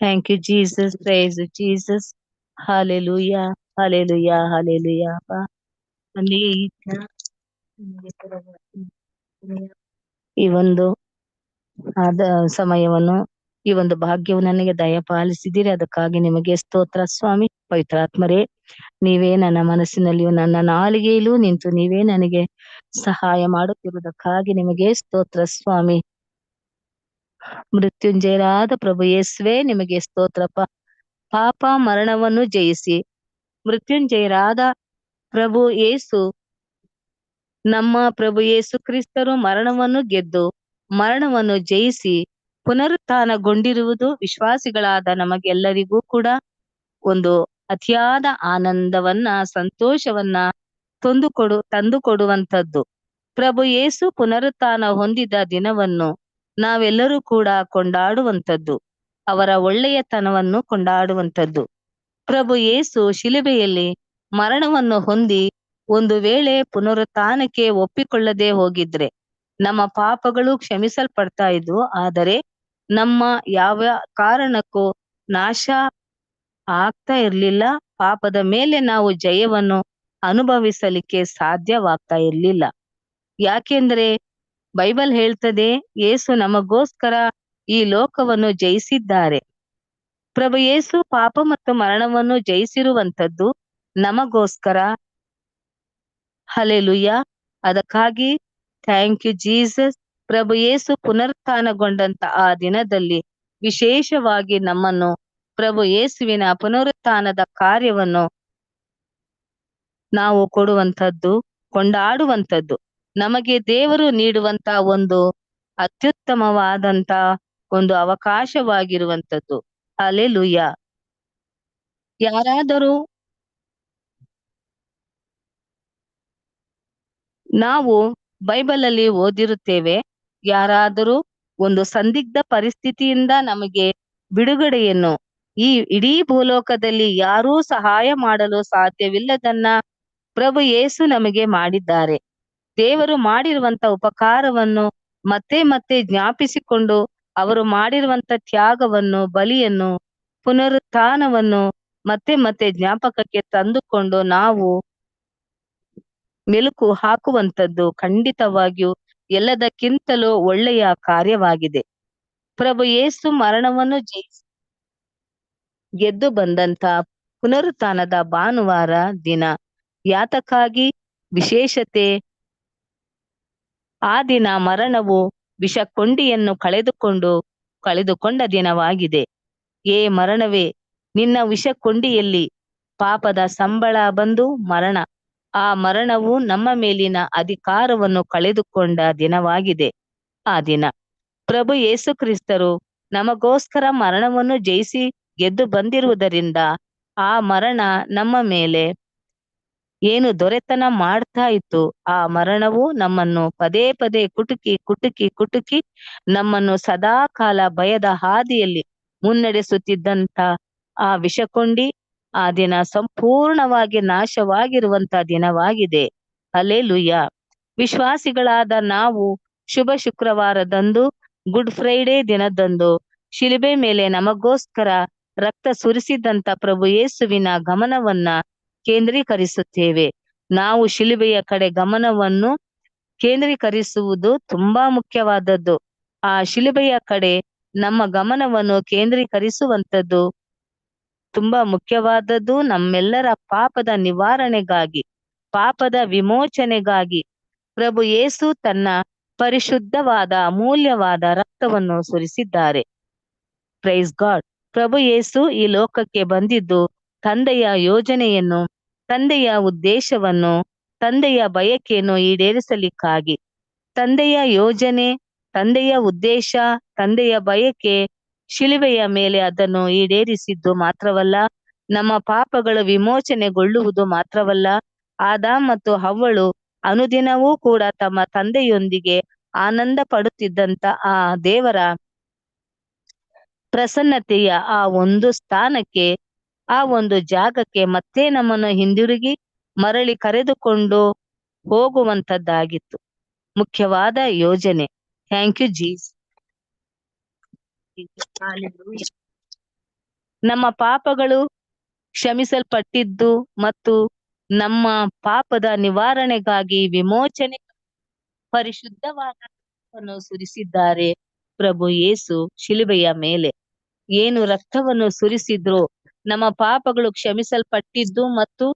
Thank you, Jesus. Praise Jesus Jesus. Hallelujah. Hallelujah. Hallelujah. ಈ ಒಂದು ಆದ ಸಮಯವನ್ನು ಈ ಒಂದು ಭಾಗ್ಯವು ನನಗೆ ದಯಪಾಲಿಸಿದ್ದೀರಿ ಅದಕ್ಕಾಗಿ ನಿಮಗೆ ಸ್ತೋತ್ರ ಸ್ವಾಮಿ ಪವಿತ್ರಾತ್ಮರೇ ನೀವೇ ನನ್ನ ಮನಸ್ಸಿನಲ್ಲಿಯೂ ನನ್ನ ನಾಲಿಗೆಯಲ್ಲೂ ನಿಂತು ನೀವೇ ನನಗೆ ಸಹಾಯ ಮಾಡುತ್ತಿರುವುದಕ್ಕಾಗಿ ನಿಮಗೆ ಸ್ತೋತ್ರ ಸ್ವಾಮಿ ಮೃತ್ಯುಂಜಯರಾದ ಪ್ರಭು ಯೇಸುವೆ ನಿಮಗೆ ಸ್ತೋತ್ರಪ್ಪ. ಪಾಪ ಮರಣವನ್ನು ಜಯಿಸಿ. ಮೃತ್ಯುಂಜಯರಾದ ಪ್ರಭು ಯೇಸು, ನಮ್ಮ ಪ್ರಭು ಯೇಸು ಕ್ರಿಸ್ತರು ಮರಣವನ್ನು ಗೆದ್ದು, ಮರಣವನ್ನು ಜಯಿಸಿ, ಪುನರುತ್ಥಾನಗೊಂಡಿರುವುದು ವಿಶ್ವಾಸಿಗಳಾದ ನಮಗೆಲ್ಲರಿಗೂ ಕೂಡ ಒಂದು ಅತಿಯಾದ ಆನಂದವನ್ನ, ಸಂತೋಷವನ್ನ ತಂದುಕೊಡು, ತಂದುಕೊಡುವಂಥದ್ದು. ಪ್ರಭು ಯೇಸು ಪುನರುತ್ಥಾನ ಹೊಂದಿದ ದಿನವನ್ನು ನಾವೆಲ್ಲರೂ ಕೂಡ ಕೊಂಡಾಡುವಂಥದ್ದು, ಅವರ ಒಳ್ಳೆಯತನವನ್ನು ಕೊಂಡಾಡುವಂಥದ್ದು. ಪ್ರಭು ಯೇಸು ಶಿಲುಬೆಯಲ್ಲಿ ಮರಣವನ್ನು ಹೊಂದಿ ಒಂದು ವೇಳೆ ಪುನರುತ್ಥಾನಕ್ಕೆ ಒಪ್ಪಿಕೊಳ್ಳದೆ ಹೋಗಿದ್ರೆ, ನಮ್ಮ ಪಾಪಗಳು ಕ್ಷಮಿಸಲ್ಪಡ್ತಾ ಇದ್ವು, ಆದರೆ ನಮ್ಮ ಯಾವ ಕಾರಣಕ್ಕೂ ನಾಶ ಆಗ್ತಾ ಇರ್ಲಿಲ್ಲ, ಪಾಪದ ಮೇಲೆ ನಾವು ಜಯವನ್ನು ಅನುಭವಿಸಲಿಕ್ಕೆ ಸಾಧ್ಯವಾಗ್ತಾ ಇರ್ಲಿಲ್ಲ. ಯಾಕೆಂದ್ರೆ ಬೈಬಲ್ ಹೇಳ್ತದೆ ಯೇಸು ನಮಗೋಸ್ಕರ ಈ ಲೋಕವನ್ನು ಜಯಿಸಿದ್ದಾರೆ. ಪ್ರಭು ಯೇಸು ಪಾಪ ಮತ್ತು ಮರಣವನ್ನು ಜಯಿಸಿರುವಂತದ್ದು ನಮಗೋಸ್ಕರ. ಹಲೆಲುಯ್ಯ ಅದಕ್ಕಾಗಿ ಥ್ಯಾಂಕ್ ಯು ಜೀಸಸ್. ಪ್ರಭು ಯೇಸು ಪುನರುತ್ಥಾನಗೊಂಡಂತ ಆ ದಿನದಲ್ಲಿ ವಿಶೇಷವಾಗಿ ನಮ್ಮನ್ನು ಪ್ರಭು ಯೇಸುವಿನ ಪುನರುತ್ಥಾನದ ಕಾರ್ಯವನ್ನು ನಾವು ಕೊಡುವಂಥದ್ದು, ಕೊಂಡಾಡುವಂಥದ್ದು. ನಮಗೆ ದೇವರು ನೀಡುವಂತ ಒಂದು ಅತ್ಯುತ್ತಮವಾದಂತ ಒಂದು ಅವಕಾಶವಾಗಿರುವಂಥದ್ದು. ಅಲೆಲುಯ್ಯ ಯಾರಾದರೂ ನಾವು ಬೈಬಲ್ ಅಲ್ಲಿ ಓದಿರುತ್ತೇವೆ, ಯಾರಾದರೂ ಒಂದು ಸಂದಿಗ್ಧ ಪರಿಸ್ಥಿತಿಯಿಂದ ನಮಗೆ ಬಿಡುಗಡೆಯನ್ನು, ಈ ಇಡೀ ಭೂಲೋಕದಲ್ಲಿ ಯಾರೂ ಸಹಾಯ ಮಾಡಲು ಸಾಧ್ಯವಿಲ್ಲದನ್ನ ಪ್ರಭು ಯೇಸು ನಮಗೆ ಮಾಡಿದ್ದಾರೆ. ದೇವರು ಮಾಡಿರುವಂತ ಉಪಕಾರವನ್ನು ಮತ್ತೆ ಮತ್ತೆ ಜ್ಞಾಪಿಸಿಕೊಂಡು ಅವರು ಮಾಡಿರುವಂತ ತ್ಯಾಗವನ್ನು, ಬಲಿಯನ್ನು, ಪುನರುತ್ಥಾನವನ್ನು ಮತ್ತೆ ಮತ್ತೆ ಜ್ಞಾಪಕಕ್ಕೆ ತಂದುಕೊಂಡು ನಾವು ಮೆಲುಕು ಹಾಕುವಂತದ್ದು ಖಂಡಿತವಾಗಿಯೂ ಎಲ್ಲದಕ್ಕಿಂತಲೂ ಒಳ್ಳೆಯ ಕಾರ್ಯವಾಗಿದೆ. ಪ್ರಭು ಯೇಸು ಮರಣವನ್ನು ಜಯಿಸಿ ಗೆದ್ದು ಬಂದಂತ ಪುನರುತ್ಥಾನದ ಭಾನುವಾರ ದಿನ, ಯಾತಕ್ಕಾಗಿ ವಿಶೇಷತೆ ಆ ದಿನ ಮರಣವು ವಿಷಕೊಂಡಿಯನ್ನು ಕಳೆದುಕೊಂಡು ಕಳೆದುಕೊಂಡ ದಿನವಾಗಿದೆ. ಏ ಮರಣವೇ, ನಿನ್ನ ವಿಷಕೊಂಡಿಯಲ್ಲಿ ಪಾಪದ ಸಂಬಳ ಬಂದು ಮರಣ. ಆ ಮರಣವು ನಮ್ಮ ಮೇಲಿನ ಅಧಿಕಾರವನ್ನು ಕಳೆದುಕೊಂಡ ದಿನವಾಗಿದೆ. ಆ ದಿನ ಪ್ರಭು ಯೇಸು ಕ್ರಿಸ್ತರು ನಮಗೋಸ್ಕರ ಮರಣವನ್ನು ಜಯಿಸಿ ಗೆದ್ದು ಬಂದಿರುವುದರಿಂದ ಆ ಮರಣ ನಮ್ಮ ಮೇಲೆ ಏನು ದೊರೆತನ ಮಾಡ್ತಾ ಇತ್ತು, ಆ ಮರಣವು ನಮ್ಮನ್ನು ಪದೇ ಪದೇ ಕುಟುಕಿ ಕುಟುಕಿ ಕುಟುಕಿ ನಮ್ಮನ್ನು ಸದಾ ಕಾಲ ಭಯದ ಹಾದಿಯಲ್ಲಿ ಮುನ್ನಡೆಸುತ್ತಿದ್ದಂತ ಆ ವಿಷಕೊಂಡಿ, ಆ ದಿನ ಸಂಪೂರ್ಣವಾಗಿ ನಾಶವಾಗಿರುವಂತ ದಿನವಾಗಿದೆ. ಅಲೆಲುಯ್ಯ ವಿಶ್ವಾಸಿಗಳಾದ ನಾವು ಶುಭ ಶುಕ್ರವಾರದಂದು, ಗುಡ್ ಫ್ರೈಡೇ ದಿನದಂದು ಶಿಲುಬೆ ಮೇಲೆ ನಮಗೋಸ್ಕರ ರಕ್ತ ಸುರಿಸಿದಂತ ಪ್ರಭು ಯೇಸುವಿನ ಗಮನವನ್ನ ಕೇಂದ್ರೀಕರಿಸುತ್ತೇವೆ. ನಾವು ಶಿಲುಬೆಯ ಕಡೆ ಗಮನವನ್ನು ಕೇಂದ್ರೀಕರಿಸುವುದು ತುಂಬಾ ಮುಖ್ಯವಾದದ್ದು. ಆ ಶಿಲುಬೆಯ ಕಡೆ ನಮ್ಮ ಗಮನವನ್ನು ಕೇಂದ್ರೀಕರಿಸುವಂತದ್ದು ತುಂಬಾ ಮುಖ್ಯವಾದದ್ದು ನಮ್ಮೆಲ್ಲರ ಪಾಪದ ನಿವಾರಣೆಗಾಗಿ, ಪಾಪದ ವಿಮೋಚನೆಗಾಗಿ. ಪ್ರಭು ಯೇಸು ತನ್ನ ಪರಿಶುದ್ಧವಾದ ಅಮೂಲ್ಯವಾದ ರಕ್ತವನ್ನು ಸುರಿಸಿದ್ದಾರೆ. ಪ್ರೈಸ್ ಗಾಡ್ ಪ್ರಭು ಯೇಸು ಈ ಲೋಕಕ್ಕೆ ಬಂದಿದ್ದು ತಂದೆಯ ಯೋಜನೆಯನ್ನು ತಂದೆಯ ಉದ್ದೇಶವನ್ನು, ತಂದೆಯ ಬಯಕೆಯನ್ನು ಈಡೇರಿಸಲಿಕ್ಕಾಗಿ. ತಂದೆಯ ಯೋಜನೆ, ತಂದೆಯ ಉದ್ದೇಶ, ತಂದೆಯ ಬಯಕೆ ಶಿಲುವೆಯ ಮೇಲೆ ಅದನ್ನು ಈಡೇರಿಸಿದ್ದು ಮಾತ್ರವಲ್ಲ, ನಮ್ಮ ಪಾಪಗಳು ವಿಮೋಚನೆಗೊಳ್ಳುವುದು ಮಾತ್ರವಲ್ಲ ಆದ ಮತ್ತು ಹವ್ವಳು ಅನುದಿನವೂ ಕೂಡ ತಮ್ಮ ತಂದೆಯೊಂದಿಗೆ ಆನಂದ ಪಡುತ್ತಿದ್ದಂತ ಆ ದೇವರ ಪ್ರಸನ್ನತೆಯ ಆ ಒಂದು ಸ್ಥಾನಕ್ಕೆ ಆ ಒಂದು ಜಾಗಕ್ಕೆ ಮತ್ತೆ ನಮ್ಮನ್ನು ಹಿಂದಿರುಗಿ ಮರಳಿ ಕರೆದುಕೊಂಡು ಹೋಗುವಂತದ್ದಾಗಿತ್ತು ಮುಖ್ಯವಾದ ಯೋಜನೆ. ಥ್ಯಾಂಕ್ ಯು ಜೀಸ್ ನಮ್ಮ ಪಾಪಗಳು ಕ್ಷಮಿಸಲ್ಪಟ್ಟಿದ್ದು ಮತ್ತು ನಮ್ಮ ಪಾಪದ ನಿವಾರಣೆಗಾಗಿ ವಿಮೋಚನೆ ಪರಿಶುದ್ಧವಾದ ರಕ್ತವನ್ನು ಸುರಿಸಿದ್ದಾರೆ. ಪ್ರಭು ಯೇಸು ಶಿಲುಬೆಯ ಮೇಲೆ. ಏನು ರಕ್ತವನ್ನು ಸುರಿಸಿದ್ರು ನಮ್ಮ ಪಾಪಗಳು ಕ್ಷಮಿಸಲ್ಪಟ್ಟಿದ್ದು ಮತ್ತು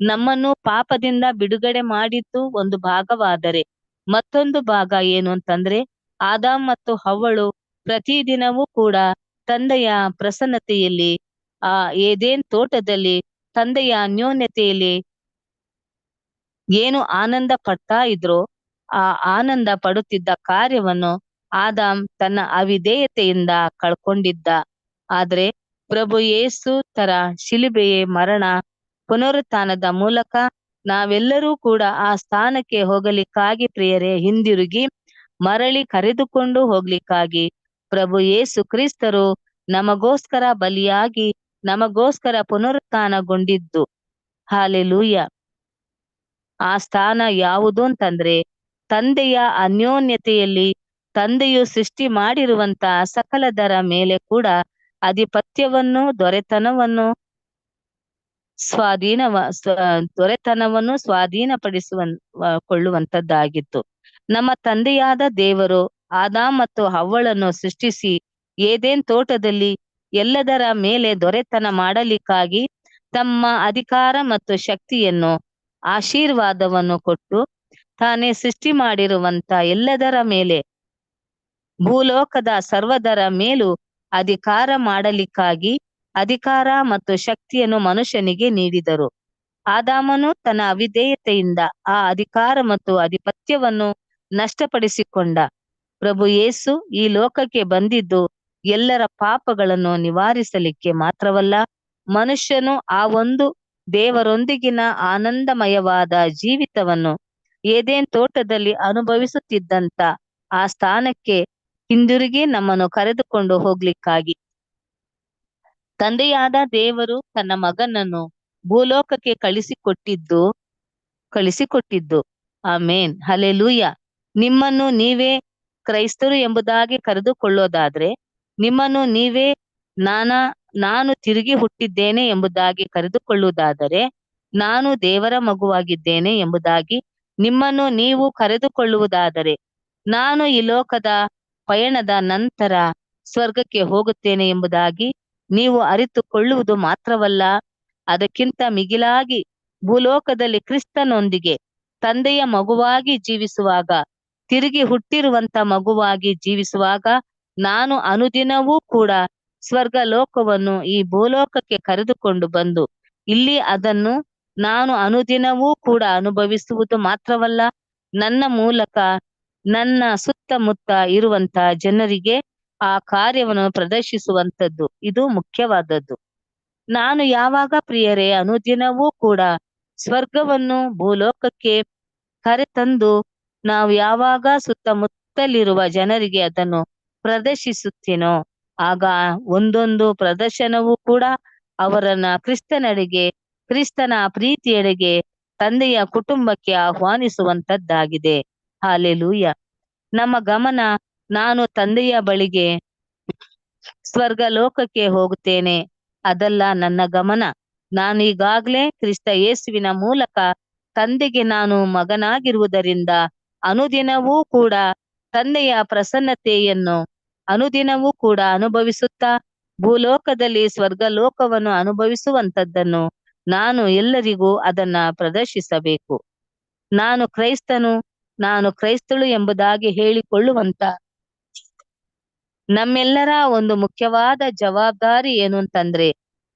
ನಮ್ಮನ್ನು ಪಾಪದಿಂದ ಬಿಡುಗಡೆ ಮಾಡಿದ್ದು ಒಂದು ಭಾಗವಾದರೆ. ಮತ್ತೊಂದು ಭಾಗ ಏನು ಅಂತಂದ್ರೆ, ಆದಾಮ್ ಮತ್ತು ಹವ್ವಳು ಪ್ರತಿದಿನವೂ ಕೂಡ ತಂದೆಯ ಪ್ರಸನ್ನತೆಯಲ್ಲಿ, ಆ ಏದೇನ್ ತೋಟದಲ್ಲಿ ತಂದೆಯ ಅನ್ಯೋನ್ಯತೆಯಲ್ಲಿ ಏನು ಆನಂದ ಪಡ್ತಾ ಇದ್ರೋ, ಆ ಆನಂದ ಪಡುತ್ತಿದ್ದ ಕಾರ್ಯವನ್ನು ಆದಾಮ್ ತನ್ನ ಅವಿಧೇಯತೆಯಿಂದ ಕಳ್ಕೊಂಡಿದ್ದ. ಆದ್ರೆ ಪ್ರಭು ಯೇಸು ತರ ಶಿಲುಬೆಯೇ ಮರಣ ಪುನರುತ್ಥಾನದ ಮೂಲಕ ನಾವೆಲ್ಲರೂ ಕೂಡ ಆ ಸ್ಥಾನಕ್ಕೆ ಹೋಗಲಿಕ್ಕಾಗಿ ಪ್ರಿಯರೇ, ಹಿಂದಿರುಗಿ ಮರಳಿ ಕರೆದುಕೊಂಡು ಹೋಗ್ಲಿಕ್ಕಾಗಿ. ಪ್ರಭು ಯೇಸು ಕ್ರಿಸ್ತರು ನಮಗೋಸ್ಕರ ಬಲಿಯಾಗಿ ನಮಗೋಸ್ಕರ ಪುನರುತ್ಥಾನಗೊಂಡಿದ್ದು. ಹಾಲೆಲೂಯ. ಆ ಸ್ಥಾನ ಯಾವುದು ಅಂತಂದ್ರೆ, ತಂದೆಯ ಅನ್ಯೋನ್ಯತೆಯಲ್ಲಿ ತಂದೆಯು ಸೃಷ್ಟಿ ಮಾಡಿರುವಂತ ಸಕಲದರ ಮೇಲೆ ಕೂಡ ಅಧಿಪತ್ಯವನ್ನು, ದೊರೆತನವನ್ನು ಸ್ವಾಧೀನ ಸ್ವ ದೊರೆತನವನ್ನು ಸ್ವಾಧೀನಪಡಿಸುವ ಕೊಳ್ಳುವಂತದ್ದಾಗಿತ್ತು ನಮ್ಮ ತಂದೆಯಾದ ದೇವರು ಆದಾ ಮತ್ತು ಹವ್ವಳನ್ನು ಸೃಷ್ಟಿಸಿ ಏದೇನ್ ತೋಟದಲ್ಲಿ ಎಲ್ಲದರ ಮೇಲೆ ದೊರೆತನ ಮಾಡಲಿಕ್ಕಾಗಿ ತಮ್ಮ ಅಧಿಕಾರ ಮತ್ತು ಶಕ್ತಿಯನ್ನು, ಆಶೀರ್ವಾದವನ್ನು ಕೊಟ್ಟು ತಾನೇ ಸೃಷ್ಟಿ ಮಾಡಿರುವಂತ ಎಲ್ಲದರ ಮೇಲೆ, ಭೂಲೋಕದ ಸರ್ವದರ ಮೇಲೂ ಅಧಿಕಾರ ಮಾಡಲಿಕ್ಕಾಗಿ ಅಧಿಕಾರ ಮತ್ತು ಶಕ್ತಿಯನ್ನು ಮನುಷ್ಯನಿಗೆ ನೀಡಿದರು. ಆದಾಮನು ತನ್ನ ಅವಿಧೇಯತೆಯಿಂದ ಆ ಅಧಿಕಾರ ಮತ್ತು ಅಧಿಪತ್ಯವನ್ನು ನಷ್ಟಪಡಿಸಿಕೊಂಡ. ಪ್ರಭು ಯೇಸು ಈ ಲೋಕಕ್ಕೆ ಬಂದಿದ್ದು ಎಲ್ಲರ ಪಾಪಗಳನ್ನು ನಿವಾರಿಸಲಿಕ್ಕೆ ಮಾತ್ರವಲ್ಲ, ಮನುಷ್ಯನು ಆ ಒಂದು ದೇವರೊಂದಿಗಿನ ಆನಂದಮಯವಾದ ಜೀವಿತವನ್ನು ಏದೇನ್ ತೋಟದಲ್ಲಿ ಅನುಭವಿಸುತ್ತಿದ್ದಂತ ಆ ಸ್ಥಾನಕ್ಕೆ ಹಿಂದಿರುಗಿ ನಮ್ಮನ್ನು ಕರೆದುಕೊಂಡು ಹೋಗ್ಲಿಕ್ಕಾಗಿ. ತಂದೆಯಾದ ದೇವರು ತನ್ನ ಮಗನನ್ನು ಭೂಲೋಕಕ್ಕೆ ಕಳಿಸಿಕೊಟ್ಟಿದ್ದು ಕಳಿಸಿಕೊಟ್ಟಿದ್ದು. ಆಮೇನ್. ಹಲೆಲೂಯ ನಿಮ್ಮನ್ನು ನೀವೇ ಕ್ರೈಸ್ತರು ಎಂಬುದಾಗಿ ಕರೆದುಕೊಳ್ಳೋದಾದ್ರೆ, ನಿಮ್ಮನ್ನು ನೀವೇ ನಾನಾ, ನಾನು ತಿರುಗಿ ಹುಟ್ಟಿದ್ದೇನೆ ಎಂಬುದಾಗಿ ಕರೆದುಕೊಳ್ಳುವುದಾದರೆ, ನಾನು ದೇವರ ಮಗುವಾಗಿದ್ದೇನೆ ಎಂಬುದಾಗಿ ನಿಮ್ಮನ್ನು ನೀವು ಕರೆದುಕೊಳ್ಳುವುದಾದರೆ, ನಾನು ಈ ಲೋಕದ ಪಯಣದ ನಂತರ ಸ್ವರ್ಗಕ್ಕೆ ಹೋಗುತ್ತೇನೆ ಎಂಬುದಾಗಿ ನೀವು ಅರಿತುಕೊಳ್ಳುವುದು ಮಾತ್ರವಲ್ಲ, ಅದಕ್ಕಿಂತ ಮಿಗಿಲಾಗಿ ಭೂಲೋಕದಲ್ಲಿ ಕ್ರಿಸ್ತನೊಂದಿಗೆ ತಂದೆಯ ಮಗುವಾಗಿ ಜೀವಿಸುವಾಗ, ತಿರುಗಿ ಹುಟ್ಟಿರುವಂತ ಮಗುವಾಗಿ ಜೀವಿಸುವಾಗ ನಾನು ಅನುದಿನವೂ ಕೂಡ ಸ್ವರ್ಗ ಲೋಕವನ್ನು ಈ ಭೂಲೋಕಕ್ಕೆ ಕರೆದುಕೊಂಡು ಬಂದು ಇಲ್ಲಿ ಅದನ್ನು ನಾನು ಅನುದಿನವೂ ಕೂಡ ಅನುಭವಿಸುವುದು ಮಾತ್ರವಲ್ಲ, ನನ್ನ ಮೂಲಕ ನನ್ನ ಸುತ್ತಮುತ್ತ ಇರುವಂತ ಜನರಿಗೆ ಆ ಕಾರ್ಯವನ್ನು ಪ್ರದರ್ಶಿಸುವಂತದ್ದು ಇದು ಮುಖ್ಯವಾದದ್ದು. ನಾನು ಯಾವಾಗ ಪ್ರಿಯರೇ, ಅನುದಿನವೂ ಕೂಡ ಸ್ವರ್ಗವನ್ನು ಭೂಲೋಕಕ್ಕೆ ಕರೆತಂದು ನಾವು ಯಾವಾಗ ಸುತ್ತಮುತ್ತಲಿರುವ ಜನರಿಗೆ ಅದನ್ನು ಪ್ರದರ್ಶಿಸುತ್ತೇನೋ, ಆಗ ಒಂದೊಂದು ಪ್ರದರ್ಶನವೂ ಕೂಡ ಅವರನ್ನ ಕ್ರಿಸ್ತನಡೆಗೆ, ಕ್ರಿಸ್ತನ ಪ್ರೀತಿಯಡೆಗೆ, ತಂದೆಯ ಕುಟುಂಬಕ್ಕೆ ಆಹ್ವಾನಿಸುವಂತದ್ದಾಗಿದೆ ಹಾಲೆಲೂಯ. ನಮ್ಮ ಗಮನ ನಾನು ತಂದೆಯ ಬಳಿಗೆ ಸ್ವರ್ಗ ಲೋಕಕ್ಕೆ ಹೋಗುತ್ತೇನೆ. ಅದಲ್ಲ ನನ್ನ ಗಮನ. ನಾನು ಈಗಾಗ್ಲೇ ಕ್ರಿಸ್ತ ಯೇಸುವಿನ ಮೂಲಕ ತಂದೆಗೆ ನಾನು ಮಗನಾಗಿರುವುದರಿಂದ ಅನುದಿನವೂ ಕೂಡ ತಂದೆಯ ಪ್ರಸನ್ನತೆಯನ್ನು ಅನುದಿನವೂ ಕೂಡ ಅನುಭವಿಸುತ್ತಾ ಭೂಲೋಕದಲ್ಲಿ ಸ್ವರ್ಗ ಲೋಕವನ್ನು ಅನುಭವಿಸುವಂತದ್ದನ್ನು ನಾನು ಎಲ್ಲರಿಗೂ ಅದನ್ನ ಪ್ರದರ್ಶಿಸಬೇಕು. ನಾನು ಕ್ರೈಸ್ತನು ನಾನು ಕ್ರೈಸ್ತಳು ಎಂಬುದಾಗಿ ಹೇಳಿಕೊಳ್ಳುವಂತ ನಮ್ಮೆಲ್ಲರ ಒಂದು ಮುಖ್ಯವಾದ ಜವಾಬ್ದಾರಿ ಏನು ಅಂತಂದ್ರೆ,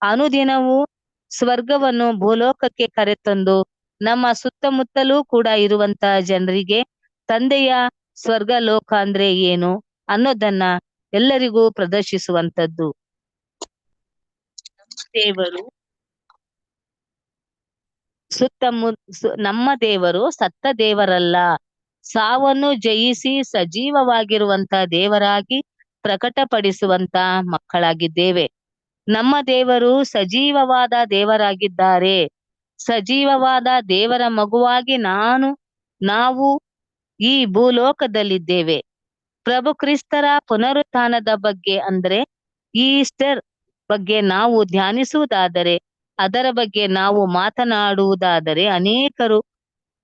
ಅನುದಿನವೂ ಸ್ವರ್ಗವನ್ನು ಭೂಲೋಕಕ್ಕೆ ಕರೆತಂದು ನಮ್ಮ ಸುತ್ತಮುತ್ತಲೂ ಕೂಡ ಇರುವಂತ ಜನರಿಗೆ ತಂದೆಯ ಸ್ವರ್ಗ ಲೋಕ ಅಂದ್ರೆ ಏನು ಅನ್ನೋದನ್ನ ಎಲ್ಲರಿಗೂ ಪ್ರದರ್ಶಿಸುವಂತದ್ದು ದೇವರು ಸುತ್ತಮು ನಮ್ಮ ದೇವರು ಸತ್ತ ದೇವರಲ್ಲ. ಸಾವನ್ನು ಜಯಿಸಿ ಸಜೀವವಾಗಿರುವಂತ ದೇವರಾಗಿ ಪ್ರಕಟಪಡಿಸುವಂತ ಮಕ್ಕಳಾಗಿದ್ದೇವೆ. ನಮ್ಮ ದೇವರು ಸಜೀವವಾದ ದೇವರಾಗಿದ್ದಾರೆ. ಸಜೀವವಾದ ದೇವರ ಮಗುವಾಗಿ ನಾನು, ನಾವು ಈ ಭೂಲೋಕದಲ್ಲಿದ್ದೇವೆ. ಪ್ರಭು ಕ್ರಿಸ್ತರ ಪುನರುತ್ಥಾನದ ಬಗ್ಗೆ ಅಂದ್ರೆ ಈಸ್ಟರ್ ಬಗ್ಗೆ ನಾವು ಧ್ಯಾನಿಸುವುದಾದರೆ, ಅದರ ಬಗ್ಗೆ ನಾವು ಮಾತನಾಡುವುದಾದರೆ ಅನೇಕರು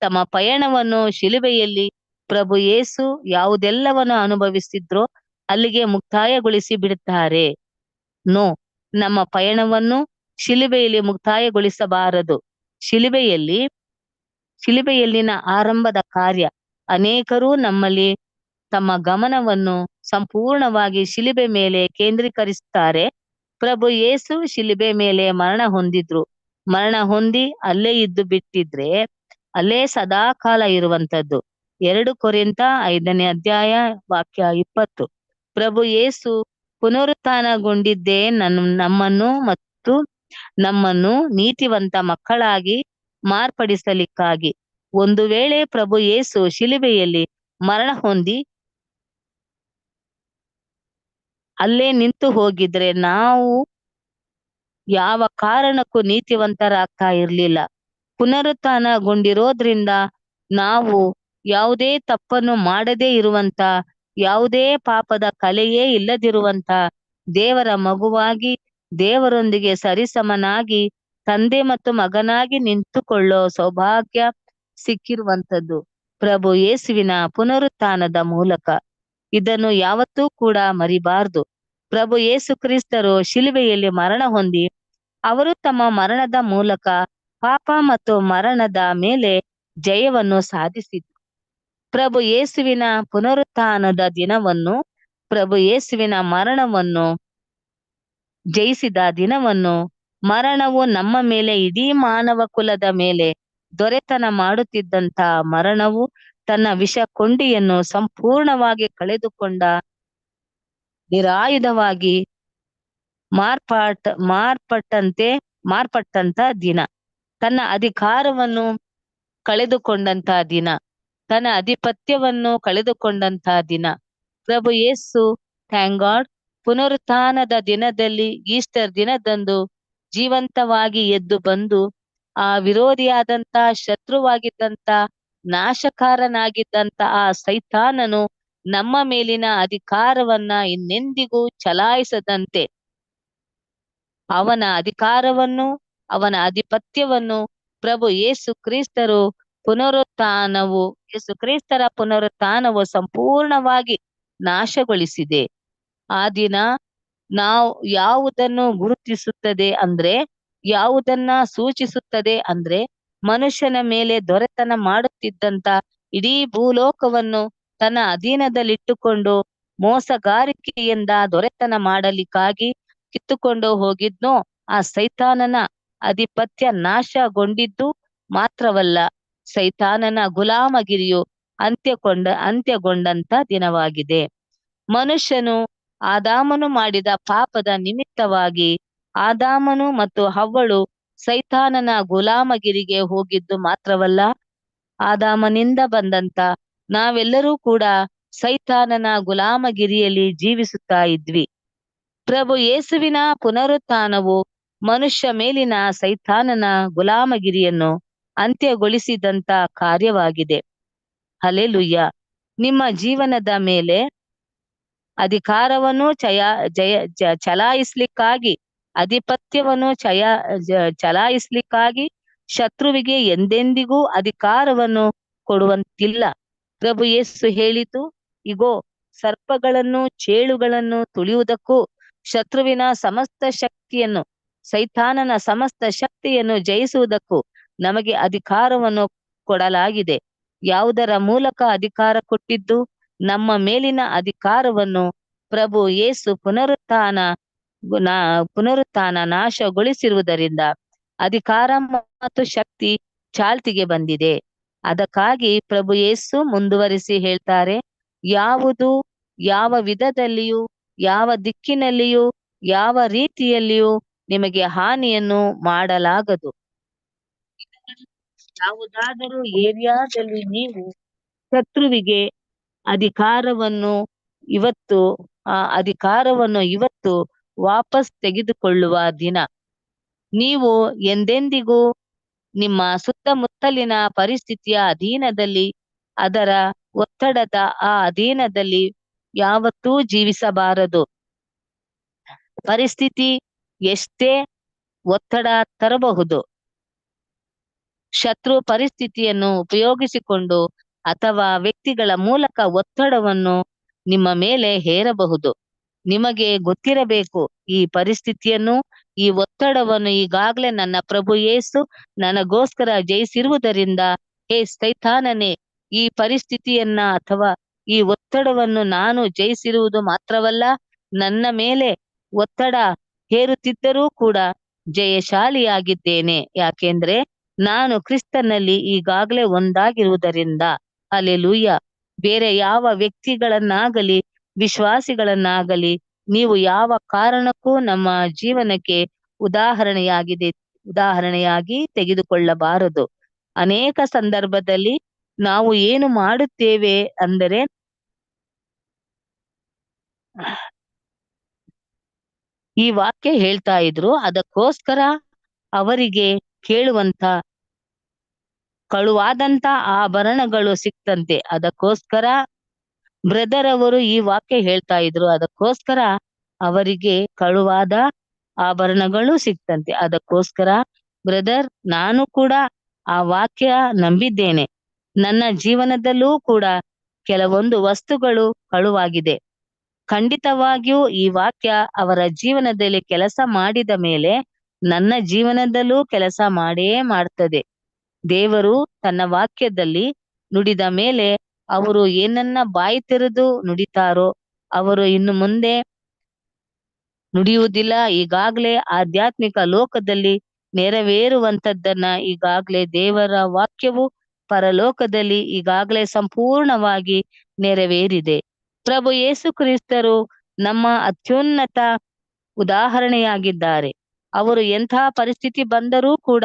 ತಮ್ಮ ಪಯಣವನ್ನು ಶಿಲುಬೆಯಲ್ಲಿ ಪ್ರಭು ಯೇಸು ಯಾವುದೆಲ್ಲವನ್ನು ಅನುಭವಿಸಿದ್ರೋ ಅಲ್ಲಿಗೆ ಮುಕ್ತಾಯಗೊಳಿಸಿ ಬಿಡುತ್ತಾರೆ. ನೋ, ನಮ್ಮ ಪಯಣವನ್ನು ಶಿಲುಬೆಯಲ್ಲಿ ಮುಕ್ತಾಯಗೊಳಿಸಬಾರದು. ಶಿಲುಬೆಯಲ್ಲಿ, ಶಿಲುಬೆಯಲ್ಲಿನ ಆರಂಭದ ಕಾರ್ಯ, ಅನೇಕರು ನಮ್ಮಲ್ಲಿ ತಮ್ಮ ಗಮನವನ್ನು ಸಂಪೂರ್ಣವಾಗಿ ಶಿಲುಬೆ ಮೇಲೆ ಕೇಂದ್ರೀಕರಿಸುತ್ತಾರೆ. ಪ್ರಭು ಯೇಸು ಶಿಲುಬೆ ಮೇಲೆ ಮರಣ ಹೊಂದಿದ್ರು. ಮರಣ ಹೊಂದಿ ಅಲ್ಲೇ ಇದ್ದು ಬಿಟ್ಟಿದ್ರೆ ಅಲ್ಲೇ ಸದಾ ಕಾಲ ಇರುವಂತದ್ದು ಎರಡು ಕೊರಿಂತ ಐದನೇ ಅಧ್ಯಾಯ ವಾಕ್ಯ ಇಪ್ಪತ್ತು. ಪ್ರಭು ಯೇಸು ಪುನರುತ್ಥಾನಗೊಂಡಿದ್ದೇ ನನ್ನ ನಮ್ಮನ್ನು ಮತ್ತು ನಮ್ಮನ್ನು ನೀತಿವಂತ ಮಕ್ಕಳಾಗಿ ಮಾರ್ಪಡಿಸಲಿಕ್ಕಾಗಿ. ಒಂದು ವೇಳೆ ಪ್ರಭು ಯೇಸು ಶಿಲುಬೆಯಲ್ಲಿ ಮರಣ ಹೊಂದಿ ಅಲ್ಲೇ ನಿಂತು ಹೋಗಿದ್ರೆ ನಾವು ಯಾವ ಕಾರಣಕ್ಕೂ ನೀತಿವಂತರಾಗ್ತಾ ಇರ್ಲಿಲ್ಲ. ಪುನರುತ್ಥಾನಗೊಂಡಿರೋದ್ರಿಂದ ನಾವು ಯಾವುದೇ ತಪ್ಪನ್ನು ಮಾಡದೇ ಇರುವಂತ ಯಾವುದೇ ಪಾಪದ ಕಲೆಯೇ ಇಲ್ಲದಿರುವಂತ ದೇವರ ಮಗುವಾಗಿ ದೇವರೊಂದಿಗೆ ಸರಿಸಮನಾಗಿ ತಂದೆ ಮತ್ತು ಮಗನಾಗಿ ನಿಂತುಕೊಳ್ಳೋ ಸೌಭಾಗ್ಯ ಸಿಕ್ಕಿರುವಂತದ್ದು ಪ್ರಭು ಯೇಸುವಿನ ಪುನರುತ್ಥಾನದ ಮೂಲಕ. ಇದನ್ನು ಯಾವತ್ತೂ ಕೂಡ ಮರಿಬಾರ್ದು. ಪ್ರಭು ಯೇಸು ಕ್ರಿಸ್ತರು ಶಿಲುಬೆಯಲ್ಲಿ ಮರಣ ಹೊಂದಿ, ಅವರು ತಮ್ಮ ಮರಣದ ಮೂಲಕ ಪಾಪ ಮತ್ತು ಮರಣದ ಮೇಲೆ ಜಯವನ್ನು ಸಾಧಿಸಿತು ಪ್ರಭು ಯೇಸುವಿನ ಪುನರುತ್ಥಾನದ ದಿನವನ್ನು, ಪ್ರಭು ಯೇಸುವಿನ ಮರಣವನ್ನು ಜಯಿಸಿದ ದಿನವನ್ನು, ಮರಣವು ನಮ್ಮ ಮೇಲೆ, ಇಡೀ ಮಾನವ ಕುಲದ ಮೇಲೆ ದೊರೆತನ ಮಾಡುತ್ತಿದ್ದಂತ ಮರಣವು ತನ್ನ ವಿಷ ಕೊಂಡಿಯನ್ನು ಸಂಪೂರ್ಣವಾಗಿ ಕಳೆದುಕೊಂಡ ನಿರಾಯುಧವಾಗಿ ಮಾರ್ಪಾಟ್, ಮಾರ್ಪಟ್ಟಂತೆ ಮಾರ್ಪಟ್ಟಂತ ದಿನ. ತನ್ನ ಅಧಿಕಾರವನ್ನು ಕಳೆದುಕೊಂಡಂತ ದಿನ, ತನ್ನ ಅಧಿಪತ್ಯವನ್ನು ಕಳೆದುಕೊಂಡಂತ ದಿನ. ಪ್ರಭು ಯೇಸು ಥ್ಯಾಂಕ್ ಗಾಡ್ ಪುನರುತ್ಥಾನದ ದಿನದಲ್ಲಿ ಈಸ್ಟರ್ ದಿನದಂದು ಜೀವಂತವಾಗಿ ಎದ್ದು ಬಂದು ಆ ವಿರೋಧಿಯಾದಂತ ಶತ್ರುವಾಗಿದ್ದಂತ ನಾಶಕಾರನಾಗಿದ್ದಂತ ಆ ಸೈತಾನನು ನಮ್ಮ ಮೇಲಿನ ಅಧಿಕಾರವನ್ನ ಇನ್ನೆಂದಿಗೂ ಚಲಾಯಿಸದಂತೆ. ಅವನ ಅಧಿಕಾರವನ್ನು ಅವನ ಆಧಿಪತ್ಯವನ್ನು ಪ್ರಭು ಯೇಸು ಕ್ರಿಸ್ತರು ಪುನರುತ್ಥಾನವು, ಯೇಸು ಕ್ರಿಸ್ತರ ಪುನರುತ್ಥಾನವು ಸಂಪೂರ್ಣವಾಗಿ ನಾಶಗೊಳಿಸಿದೆ. ಆ ದಿನ ನಾವು ಯಾವುದನ್ನು ಗುರುತಿಸುತ್ತದೆ ಅಂದ್ರೆ, ಯಾವುದನ್ನ ಸೂಚಿಸುತ್ತದೆ ಅಂದ್ರೆ, ಮನುಷ್ಯನ ಮೇಲೆ ದೊರೆತನ ಮಾಡುತ್ತಿದ್ದಂತ ಇಡೀ ಭೂಲೋಕವನ್ನು ತನ್ನ ಅಧೀನದಲ್ಲಿಟ್ಟುಕೊಂಡು ಮೋಸಗಾರಿಕೆಯಿಂದ ದೊರೆತನ ಮಾಡಲಿಕ್ಕಾಗಿ ಕಿತ್ತುಕೊಂಡು ಹೋಗಿದ್ನೋ, ಆ ಸೈತಾನನ ಅಧಿಪತ್ಯ ನಾಶಗೊಂಡಿದ್ದು ಮಾತ್ರವಲ್ಲ, ಸೈತಾನನ ಗುಲಾಮಗಿರಿಯು ಅಂತ್ಯಕೊಂಡ ಅಂತ್ಯಗೊಂಡಂತ ದಿನವಾಗಿದೆ. ಮನುಷ್ಯನು ಆದಾಮನು ಮಾಡಿದ ಪಾಪದ ನಿಮಿತ್ತವಾಗಿ ಆದಾಮನು ಮತ್ತು ಹವ್ವಳು ಸೈತಾನನ ಗುಲಾಮಗಿರಿಗೆ ಹೋಗಿದ್ದು ಮಾತ್ರವಲ್ಲ, ಆದಾಮನಿಂದ ಬಂದಂತ ನಾವೆಲ್ಲರೂ ಕೂಡ ಸೈತಾನನ ಗುಲಾಮಗಿರಿಯಲ್ಲಿ ಜೀವಿಸುತ್ತಾ ಇದ್ವಿ. ಪ್ರಭು ಯೇಸುವಿನ ಪುನರುತ್ಥಾನವು ಮನುಷ್ಯ ಮೇಲಿನ ಸೈತಾನನ ಗುಲಾಮಗಿರಿಯನ್ನು ಅಂತ್ಯಗೊಳಿಸಿದಂತ ಕಾರ್ಯವಾಗಿದೆ. ಹಲೆಲುಯ್ಯ ನಿಮ್ಮ ಜೀವನದ ಮೇಲೆ ಅಧಿಕಾರವನ್ನು ಚಯ, ಜಯ ಚಲಾಯಿಸ್ಲಿಕ್ಕಾಗಿ ಅಧಿಪತ್ಯವನ್ನು ಚಯ ಚಲಾಯಿಸ್ಲಿಕ್ಕಾಗಿ ಶತ್ರುವಿಗೆ ಎಂದೆಂದಿಗೂ ಅಧಿಕಾರವನ್ನು ಕೊಡುವಂತಿಲ್ಲ. ಪ್ರಭು ಯೇಸು ಹೇಳಿತು, ಇಗೋ, ಸರ್ಪಗಳನ್ನು ಚೇಳುಗಳನ್ನು ತುಳಿಯುವುದಕ್ಕೂ ಶತ್ರುವಿನ ಸಮಸ್ತ ಶಕ್ತಿಯನ್ನು ಸೈತಾನನ ಸಮಸ್ತ ಶಕ್ತಿಯನ್ನು ಜಯಿಸುವುದಕ್ಕೂ ನಮಗೆ ಅಧಿಕಾರವನ್ನು ಕೊಡಲಾಗಿದೆ. ಯಾವುದರ ಮೂಲಕ ಅಧಿಕಾರ ಕೊಟ್ಟಿದ್ದು? ನಮ್ಮ ಮೇಲಿನ ಅಧಿಕಾರವನ್ನು ಪ್ರಭು ಯೇಸು ಪುನರುತ್ಥಾನ ಪುನರುತ್ಥಾನ ನಾಶಗೊಳಿಸಿರುವುದರಿಂದ ಅಧಿಕಾರ ಮತ್ತು ಶಕ್ತಿ ಚಾಲ್ತಿಗೆ ಬಂದಿದೆ. ಅದಕ್ಕಾಗಿ ಪ್ರಭು ಯೇಸು ಮುಂದುವರಿಸಿ ಹೇಳ್ತಾರೆ, ಯಾವುದು ಯಾವ ವಿಧದಲ್ಲಿಯೂ, ಯಾವ ದಿಕ್ಕಿನಲ್ಲಿಯೂ, ಯಾವ ರೀತಿಯಲ್ಲಿಯೂ ನಿಮಗೆ ಹಾನಿಯನ್ನು ಮಾಡಲಾಗದು. ಯಾವುದಾದರೂ ಏರಿಯಾದಲ್ಲಿ ನೀವು ಶತ್ರುವಿಗೆ ಅಧಿಕಾರವನ್ನು ಇವತ್ತು, ಆ, ಅಧಿಕಾರವನ್ನು ಇವತ್ತು ವಾಪಸ್ ತೆಗೆದುಕೊಳ್ಳುವ ದಿನ. ನೀವು ಎಂದೆಂದಿಗೂ ನಿಮ್ಮ ಸುತ್ತಮುತ್ತಲಿನ ಪರಿಸ್ಥಿತಿಯ ಅಧೀನದಲ್ಲಿ, ಅದರ ಒತ್ತಡದ ಆ ಅಧೀನದಲ್ಲಿ ಯಾವತ್ತೂ ಜೀವಿಸಬಾರದು. ಪರಿಸ್ಥಿತಿ ಎಷ್ಟೇ ಒತ್ತಡ ತರಬಹುದು. ಶತ್ರು ಪರಿಸ್ಥಿತಿಯನ್ನು ಉಪಯೋಗಿಸಿಕೊಂಡು ಅಥವಾ ವ್ಯಕ್ತಿಗಳ ಮೂಲಕ ಒತ್ತಡವನ್ನು ನಿಮ್ಮ ಮೇಲೆ ಹೇರಬಹುದು. ನಿಮಗೆ ಗೊತ್ತಿರಬೇಕು, ಈ ಪರಿಸ್ಥಿತಿಯನ್ನು, ಈ ಒತ್ತಡವನ್ನು ಈಗಾಗಲೇ ನನ್ನ ಪ್ರಭು ಯೇಸು ನನಗೋಸ್ಕರ ಜಯಿಸಿರುವುದರಿಂದ ಹೇ ಸೈತಾನನೇ, ಈ ಪರಿಸ್ಥಿತಿಯನ್ನ ಅಥವಾ ಈ ಒತ್ತಡವನ್ನು ನಾನು ಜಯಿಸಿರುವುದು ಮಾತ್ರವಲ್ಲ, ನನ್ನ ಮೇಲೆ ಒತ್ತಡ ಹೇರುತ್ತಿದ್ದರೂ ಕೂಡ ಜಯಶಾಲಿಯಾಗಿದ್ದೇನೆ. ಯಾಕೆಂದ್ರೆ ನಾನು ಕ್ರಿಸ್ತನಲ್ಲಿ ಈಗಾಗಲೇ ಒಂದಾಗಿರುವುದರಿಂದ. ಅಲ್ಲೆಲೂಯ್ಯ ಬೇರೆ ಯಾವ ವ್ಯಕ್ತಿಗಳನ್ನಾಗಲಿ, ವಿಶ್ವಾಸಿಗಳನ್ನಾಗಲಿ, ನೀವು ಯಾವ ಕಾರಣಕ್ಕೂ ನಮ್ಮ ಜೀವನಕ್ಕೆ ಉದಾಹರಣೆಯಾಗಿದೆ, ಉದಾಹರಣೆಯಾಗಿ ತೆಗೆದುಕೊಳ್ಳಬಾರದು. ಅನೇಕ ಸಂದರ್ಭದಲ್ಲಿ ನಾವು ಏನು ಮಾಡುತ್ತೇವೆ ಅಂದರೆ ಈ ವಾಕ್ಯ ಹೇಳ್ತಾ ಇದ್ರು. ಅದಕ್ಕೋಸ್ಕರ ಅವರಿಗೆ ಕೇಳುವಂತ, ಕಳುವಾದಂತ ಆಭರಣಗಳು ಸಿಕ್ತಂತೆ. ಅದಕ್ಕೋಸ್ಕರ ಬ್ರದರ್ ಅವರು ಈ ವಾಕ್ಯ ಹೇಳ್ತಾ ಇದ್ರು. ಅದಕ್ಕೋಸ್ಕರ ಅವರಿಗೆ ಕಳುವಾದ ಆಭರಣಗಳು ಸಿಕ್ತಂತೆ. ಅದಕ್ಕೋಸ್ಕರ ಬ್ರದರ್, ನಾನು ಕೂಡ ಆ ವಾಕ್ಯ ನಂಬಿದ್ದೇನೆ. ನನ್ನ ಜೀವನದಲ್ಲೂ ಕೂಡ ಕೆಲವೊಂದು ವಸ್ತುಗಳು ಕಳುವಾಗಿದೆ. ಖಂಡಿತವಾಗಿಯೂ ಈ ವಾಕ್ಯ ಅವರ ಜೀವನದಲ್ಲಿ ಕೆಲಸ ಮಾಡಿದ ಮೇಲೆ ನನ್ನ ಜೀವನದಲ್ಲೂ ಕೆಲಸ ಮಾಡೇ ಮಾಡ್ತದೆ. ದೇವರು ತನ್ನ ವಾಕ್ಯದಲ್ಲಿ ನುಡಿದ ಮೇಲೆ ಅವರು ಏನನ್ನ ಬಾಯಿ ತೆರೆದು ನುಡಿತಾರೋ ಅವರು ಇನ್ನು ಮುಂದೆ ನುಡಿಯುವುದಿಲ್ಲ. ಈಗಾಗ್ಲೇ ಆಧ್ಯಾತ್ಮಿಕ ಲೋಕದಲ್ಲಿ ನೆರವೇರುವಂತದ್ದನ್ನ ಈಗಾಗ್ಲೇ ದೇವರ ವಾಕ್ಯವು ಪರಲೋಕದಲ್ಲಿ ಈಗಾಗ್ಲೇ ಸಂಪೂರ್ಣವಾಗಿ ನೆರವೇರಿದೆ. ಪ್ರಭು ಯೇಸು ಕ್ರಿಸ್ತರು ನಮ್ಮ ಅತ್ಯುನ್ನತ ಉದಾಹರಣೆಯಾಗಿದ್ದಾರೆ. ಅವರು ಎಂಥ ಪರಿಸ್ಥಿತಿ ಬಂದರೂ ಕೂಡ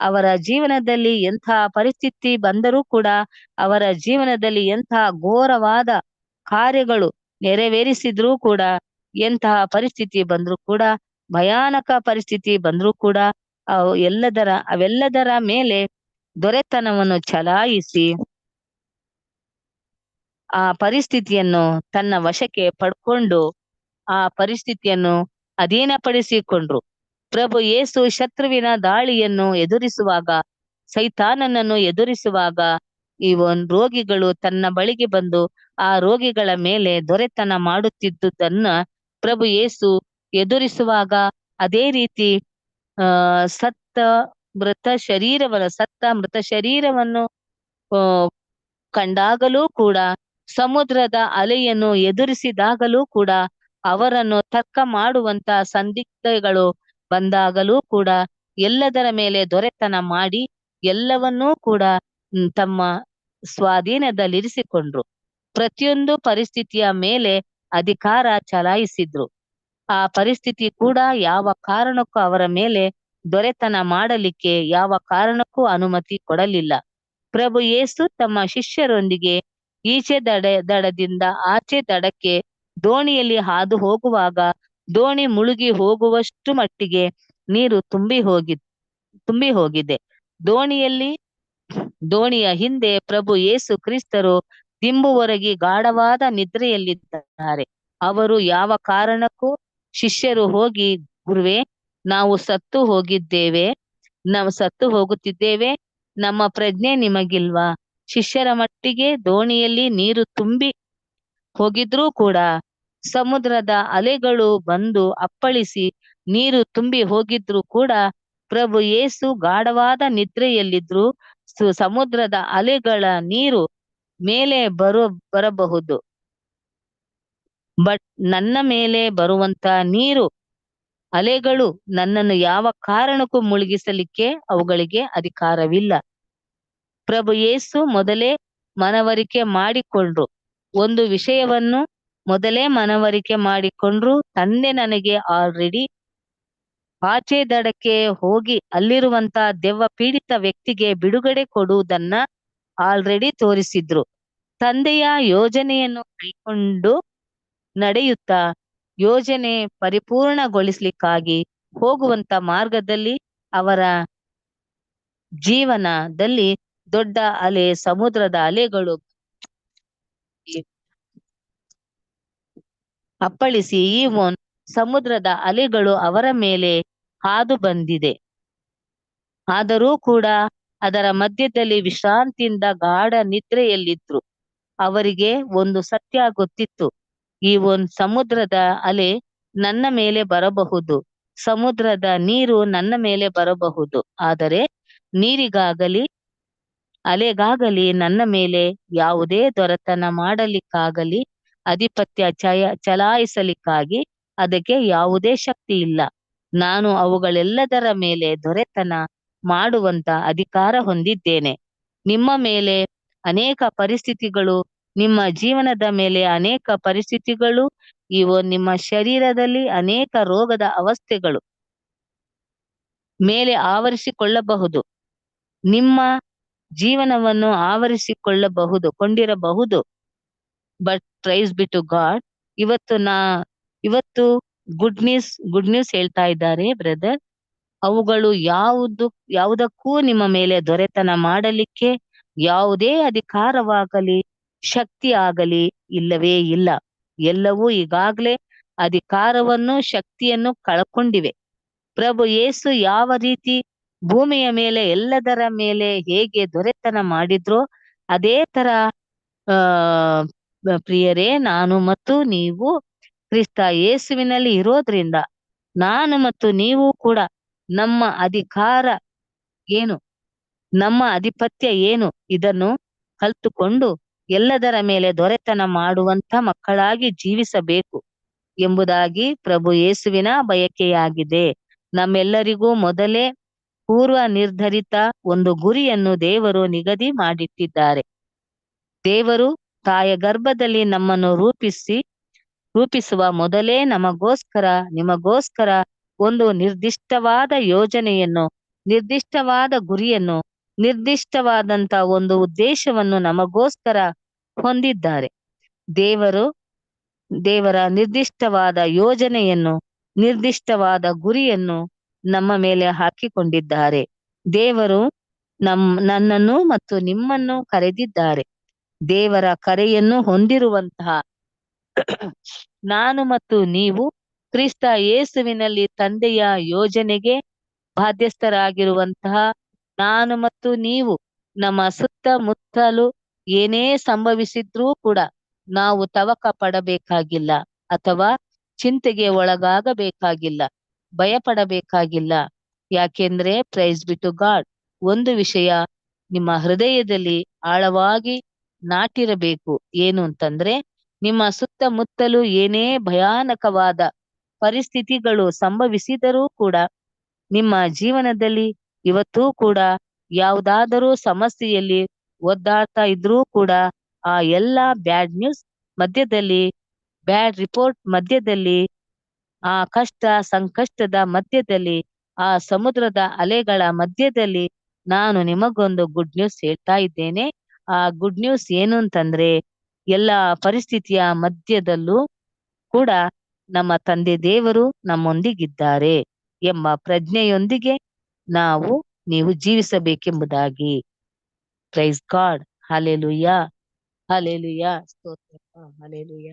ಅವರ ಜೀವನದಲ್ಲಿ ಎಂಥ ಪರಿಸ್ಥಿತಿ ಬಂದರೂ ಕೂಡ ಅವರ ಜೀವನದಲ್ಲಿ ಎಂಥ ಘೋರವಾದ ಕಾರ್ಯಗಳು ನೆರವೇರಿಸಿದ್ರೂ ಕೂಡ ಎಂತಹ ಪರಿಸ್ಥಿತಿ ಬಂದ್ರೂ ಕೂಡ, ಭಯಾನಕ ಪರಿಸ್ಥಿತಿ ಬಂದರೂ ಕೂಡ, ಅವು ಎಲ್ಲದರ, ಅವೆಲ್ಲದರ ಮೇಲೆ ದೊರೆತನವನ್ನು ಚಲಾಯಿಸಿ ಆ ಪರಿಸ್ಥಿತಿಯನ್ನು ತನ್ನ ವಶಕ್ಕೆ ಪಡ್ಕೊಂಡು ಆ ಪರಿಸ್ಥಿತಿಯನ್ನು ಅಧೀನಪಡಿಸಿಕೊಂಡ್ರು. ಪ್ರಭು ಯೇಸು ಶತ್ರುವಿನ ದಾಳಿಯನ್ನು ಎದುರಿಸುವಾಗ, ಸೈತಾನನನ್ನು ಎದುರಿಸುವಾಗ ಈ ಒಂದು ರೋಗಿಗಳು ತನ್ನ ಬಳಿಗೆ ಬಂದು ಆ ರೋಗಿಗಳ ಮೇಲೆ ದೊರೆತನ ಮಾಡುತ್ತಿದ್ದುದನ್ನ ಪ್ರಭು ಯೇಸು ಎದುರಿಸುವಾಗ ಅದೇ ರೀತಿ ಸತ್ತ ಮೃತ ಶರೀರವನ್ನು, ಸತ್ತ ಮೃತ ಶರೀರವನ್ನು ಕಂಡಾಗಲೂ ಕೂಡ ಸಮುದ್ರದ ಅಲೆಯನ್ನು ಎದುರಿಸಿದಾಗಲೂ ಕೂಡ ಅವರನ್ನು ತರ್ಕ ಮಾಡುವಂತ ಸಂದಿಗ್ಧಗಳು ಬಂದಾಗಲೂ ಕೂಡ ಎಲ್ಲದರ ಮೇಲೆ ದೊರೆತನ ಮಾಡಿ ಎಲ್ಲವನ್ನೂ ಕೂಡ ತಮ್ಮ ಸ್ವಾಧೀನದಲ್ಲಿರಿಸಿಕೊಂಡ್ರು. ಪ್ರತಿಯೊಂದು ಪರಿಸ್ಥಿತಿಯ ಮೇಲೆ ಅಧಿಕಾರ ಚಲಾಯಿಸಿದ್ರು. ಆ ಪರಿಸ್ಥಿತಿ ಕೂಡ ಯಾವ ಕಾರಣಕ್ಕೂ ಅವರ ಮೇಲೆ ದೊರೆತನ ಮಾಡಲಿಕ್ಕೆ ಯಾವ ಕಾರಣಕ್ಕೂ ಅನುಮತಿ ಕೊಡಲಿಲ್ಲ. ಪ್ರಭು ಯೇಸು ತಮ್ಮ ಶಿಷ್ಯರೊಂದಿಗೆ ಈಚೆ ದಡ, ದಡದಿಂದ ಆಚೆ ದಡಕ್ಕೆ ದೋಣಿಯಲ್ಲಿ ಹಾದು ಹೋಗುವಾಗ ದೋಣಿ ಮುಳುಗಿ ಹೋಗುವಷ್ಟು ಮಟ್ಟಿಗೆ ನೀರು ತುಂಬಿ ಹೋಗಿ, ತುಂಬಿ ಹೋಗಿದೆ. ದೋಣಿಯಲ್ಲಿ, ದೋಣಿಯ ಹಿಂದೆ ಪ್ರಭು ಯೇಸು ಕ್ರಿಸ್ತರು ದಿಂಬುವರಗಿ ಗಾಢವಾದ ನಿದ್ರೆಯಲ್ಲಿದ್ದಾರೆ. ಅವರು ಯಾವ ಕಾರಣಕ್ಕೂ ಶಿಷ್ಯರು ಹೋಗಿ, ಗುರುವೆ, ನಾವು ಸತ್ತು ಹೋಗಿದ್ದೇವೆ ನಾವು ಸತ್ತು ಹೋಗುತ್ತಿದ್ದೇವೆ, ನಮ್ಮ ಪ್ರಜ್ಞೆ ನಿಮಗಿಲ್ವಾ? ಶಿಷ್ಯರ ಮಟ್ಟಿಗೆ ದೋಣಿಯಲ್ಲಿ ನೀರು ತುಂಬಿ ಹೋಗಿದ್ರೂ ಕೂಡ ಸಮುದ್ರದ ಅಲೆಗಳು ಬಂದು ಅಪ್ಪಳಿಸಿ ನೀರು ತುಂಬಿ ಹೋಗಿದ್ರು ಕೂಡ ಪ್ರಭು ಯೇಸು ಗಾಢವಾದ ನಿದ್ರೆಯಲ್ಲಿದ್ರು ಸಮುದ್ರದ ಅಲೆಗಳ ನೀರು ಮೇಲೆ ಬರು ಬರಬಹುದು. ಬಟ್ ನನ್ನ ಮೇಲೆ ಬರುವಂತ ನೀರು ಅಲೆಗಳು ನನ್ನನ್ನು ಯಾವ ಕಾರಣಕ್ಕೂ ಮುಳುಗಿಸಲಿಕ್ಕೆ ಅವುಗಳಿಗೆ ಅಧಿಕಾರವಿಲ್ಲ. ಪ್ರಭು ಯೇಸು ಮೊದಲೇ ಮನವರಿಕೆ ಮಾಡಿಕೊಂಡ್ರು. ಒಂದು ವಿಷಯವನ್ನು ಮೊದಲೇ ಮನವರಿಕೆ ಮಾಡಿಕೊಂಡ್ರು. ತಂದೆ ನನಗೆ ಆಲ್ರೆಡಿ ಆಚೆ ದಡಕ್ಕೆ ಹೋಗಿ ಅಲ್ಲಿರುವಂತ ದೆವ್ವ ಪೀಡಿತ ವ್ಯಕ್ತಿಗೆ ಬಿಡುಗಡೆ ಕೊಡುವುದನ್ನ ಆಲ್ರೆಡಿ ತೋರಿಸಿದ್ರು. ತಂದೆಯ ಯೋಜನೆಯನ್ನು ಕೈಕೊಂಡು ನಡೆಯುತ್ತಾ ಯೋಜನೆ ಪರಿಪೂರ್ಣಗೊಳಿಸ್ಲಿಕ್ಕಾಗಿ ಹೋಗುವಂತ ಮಾರ್ಗದಲ್ಲಿ ಅವರ ಜೀವನದಲ್ಲಿ ದೊಡ್ಡ ಅಲೆ, ಸಮುದ್ರದ ಅಲೆಗಳು ಅಪ್ಪಳಿಸಿ ಈ ಒನ್ ಸಮುದ್ರದ ಅಲೆಗಳು ಅವರ ಮೇಲೆ ಹಾದು ಬಂದಿದೆ. ಆದರೂ ಕೂಡ ಅದರ ಮಧ್ಯದಲ್ಲಿ ವಿಶ್ರಾಂತಿಯಿಂದ ಗಾಢ ನಿದ್ರೆಯಲ್ಲಿದ್ರು. ಅವರಿಗೆ ಒಂದು ಸತ್ಯ ಗೊತ್ತಿತ್ತು. ಈ ಒನ್ ಸಮುದ್ರದ ಅಲೆ ನನ್ನ ಮೇಲೆ ಬರಬಹುದು. ಸಮುದ್ರದ ನೀರು ನನ್ನ ಮೇಲೆ ಬರಬಹುದು. ಆದರೆ ನೀರಿಗಾಗಲಿ ಅಲೆಗಾಗಲಿ, ನನ್ನ ಮೇಲೆ ಯಾವುದೇ ದೊರೆತನ ಮಾಡಲಿಕ್ಕಾಗಲಿ, ಅಧಿಪತ್ಯ ಚಯ, ಚಲಾಯಿಸಲಿಕ್ಕಾಗಿ ಅದಕ್ಕೆ ಯಾವುದೇ ಶಕ್ತಿ ಇಲ್ಲ. ನಾನು ಅವುಗಳೆಲ್ಲದರ ಮೇಲೆ ದೊರೆತನ ಮಾಡುವಂತ ಅಧಿಕಾರ ಹೊಂದಿದ್ದೇನೆ. ನಿಮ್ಮ ಮೇಲೆ ಅನೇಕ ಪರಿಸ್ಥಿತಿಗಳು, ನಿಮ್ಮ ಜೀವನದ ಮೇಲೆ ಅನೇಕ ಪರಿಸ್ಥಿತಿಗಳು, ಇವು ನಿಮ್ಮ ಶರೀರದಲ್ಲಿ ಅನೇಕ ರೋಗದ ಅವಸ್ಥೆಗಳು. ಮೇಲೆ ಆವರಿಸಿಕೊಳ್ಳಬಹುದು. ನಿಮ್ಮ ಜೀವನವನ್ನು ಆವರಿಸಿಕೊಳ್ಳಬಹುದು, ಕೊಂಡಿರಬಹುದು. But praise be to God ಇವತ್ತು ನಾ, ಇವತ್ತು ಗುಡ್ ನ್ಯೂಸ್ ಗುಡ್ ನ್ಯೂಸ್ ಹೇಳ್ತಾ ಇದ್ದಾರೆ ಬ್ರದರ್ ಅವುಗಳು ಯಾವುದು, ಯಾವುದಕ್ಕೂ ನಿಮ್ಮ ಮೇಲೆ ದೊರೆತನ ಮಾಡಲಿಕ್ಕೆ ಯಾವುದೇ ಅಧಿಕಾರವಾಗಲಿ, ಶಕ್ತಿ ಆಗಲಿ ಇಲ್ಲವೇ ಇಲ್ಲ. ಎಲ್ಲವೂ ಈಗಾಗ್ಲೇ ಅಧಿಕಾರವನ್ನು, ಶಕ್ತಿಯನ್ನು ಕಳ್ಕೊಂಡಿವೆ. ಪ್ರಭು ಯೇಸು ಯಾವ ರೀತಿ ಭೂಮಿಯ ಮೇಲೆ ಎಲ್ಲದರ ಮೇಲೆ ಹೇಗೆ ದೊರೆತನ ಮಾಡಿದ್ರೋ ಅದೇ ತರ, ಆ, ಪ್ರಿಯರೇ, ನಾನು ಮತ್ತು ನೀವು ಕ್ರಿಸ್ತ ಯೇಸುವಿನಲ್ಲಿ ಇರೋದ್ರಿಂದ ನಾನು ಮತ್ತು ನೀವು ಕೂಡ ನಮ್ಮ ಅಧಿಕಾರ ಏನು, ನಮ್ಮ ಅಧಿಪತ್ಯ ಏನು ಇದನ್ನು ಕಲ್ತುಕೊಂಡು ಎಲ್ಲದರ ಮೇಲೆ ದೊರೆತನ ಮಾಡುವಂತ ಮಕ್ಕಳಾಗಿ ಜೀವಿಸಬೇಕು ಎಂಬುದಾಗಿ ಪ್ರಭು ಯೇಸುವಿನ ಬಯಕೆಯಾಗಿದೆ. ನಮ್ಮೆಲ್ಲರಿಗೂ ಮೊದಲೇ ಪೂರ್ವ ನಿರ್ಧರಿತ ಒಂದು ಗುರಿಯನ್ನು ದೇವರು ನಿಗದಿ ಮಾಡಿಟ್ಟಿದ್ದಾರೆ. ದೇವರು ತಾಯ ಗರ್ಭದಲ್ಲಿ ನಮ್ಮನ್ನು ರೂಪಿಸಿ, ರೂಪಿಸುವ ಮೊದಲೇ ನಮಗೋಸ್ಕರ, ನಿಮಗೋಸ್ಕರ ಒಂದು ನಿರ್ದಿಷ್ಟವಾದ ಯೋಜನೆಯನ್ನು, ನಿರ್ದಿಷ್ಟವಾದ ಗುರಿಯನ್ನು ನಿರ್ದಿಷ್ಟವಾದಂತ ಒಂದು ಉದ್ದೇಶವನ್ನು ನಮಗೋಸ್ಕರ ಹೊಂದಿದ್ದಾರೆ. ದೇವರು, ದೇವರ ನಿರ್ದಿಷ್ಟವಾದ ಯೋಜನೆಯನ್ನು, ನಿರ್ದಿಷ್ಟವಾದ ಗುರಿಯನ್ನು ನಮ್ಮ ಮೇಲೆ ಹಾಕಿಕೊಂಡಿದ್ದಾರೆ. ದೇವರು ನಮ್, ನನ್ನನ್ನು ಮತ್ತು ನಿಮ್ಮನ್ನು ಕರೆದಿದ್ದಾರೆ. ದೇವರ ಕರೆಯನ್ನು ಹೊಂದಿರುವಂತಹ ನಾನು ಮತ್ತು ನೀವು ಕ್ರಿಸ್ತ ಯೇಸುವಿನಲ್ಲಿ ತಂದೆಯ ಯೋಜನೆಗೆ ಬಾಧ್ಯಸ್ಥರಾಗಿರುವಂತಹ ನಾನು ಮತ್ತು ನೀವು ನಮ್ಮ ಸುತ್ತಮುತ್ತಲು ಏನೇ ಸಂಭವಿಸಿದ್ರೂ ಕೂಡ ನಾವು ತವಕ ಪಡಬೇಕಾಗಿಲ್ಲ ಅಥವಾ ಚಿಂತೆಗೆ ಒಳಗಾಗಬೇಕಾಗಿಲ್ಲ. ಭಯ ಪಡಬೇಕಾಗಿಲ್ಲ ಯಾಕೆಂದ್ರೆ ಪ್ರೈಸ್ ಬಿಟು ಗಾಡ್ ಒಂದು ವಿಷಯ ನಿಮ್ಮ ಹೃದಯದಲ್ಲಿ ಆಳವಾಗಿ ನಾಟಿರಬೇಕು. ಏನು ಅಂತಂದ್ರೆ ನಿಮ್ಮ ಸುತ್ತಮುತ್ತಲು ಏನೇ ಭಯಾನಕವಾದ ಪರಿಸ್ಥಿತಿಗಳು ಸಂಭವಿಸಿದರೂ ಕೂಡ ನಿಮ್ಮ ಜೀವನದಲ್ಲಿ ಇವತ್ತೂ ಕೂಡ ಯಾವುದಾದರೂ ಸಮಸ್ಯೆಯಲ್ಲಿ ಒದ್ದಾಡ್ತಾ ಇದ್ರೂ ಕೂಡ ಆ ಎಲ್ಲಾ ಬ್ಯಾಡ್ ನ್ಯೂಸ್ ಮಧ್ಯದಲ್ಲಿ ಬ್ಯಾಡ್ ರಿಪೋರ್ಟ್ ಮಧ್ಯದಲ್ಲಿ ಆ ಕಷ್ಟ, ಸಂಕಷ್ಟದ ಮಧ್ಯದಲ್ಲಿ, ಆ ಸಮುದ್ರದ ಅಲೆಗಳ ಮಧ್ಯದಲ್ಲಿ ನಾನು ನಿಮಗೊಂದು ಗುಡ್ ನ್ಯೂಸ್ ಹೇಳ್ತಾ ಇದ್ದೇನೆ. ಆ ಗುಡ್ ನ್ಯೂಸ್ ಏನು ಅಂತಂದ್ರೆ, ಎಲ್ಲ ಪರಿಸ್ಥಿತಿಯ ಮಧ್ಯದಲ್ಲೂ ಕೂಡ ನಮ್ಮ ತಂದೆ ದೇವರು ನಮ್ಮೊಂದಿಗಿದ್ದಾರೆ ಎಂಬ ಪ್ರಜ್ಞೆಯೊಂದಿಗೆ ನಾವು, ನೀವು ಜೀವಿಸಬೇಕೆಂಬುದಾಗಿ. ಪ್ರೈಸ್ ಗಾಡ್ ಹಲೆಲುಯ್ಯ ಹಲೆಲುಯ್ಯ ಸ್ತೋತ್ರ. ಹಲೆಲುಯ್ಯ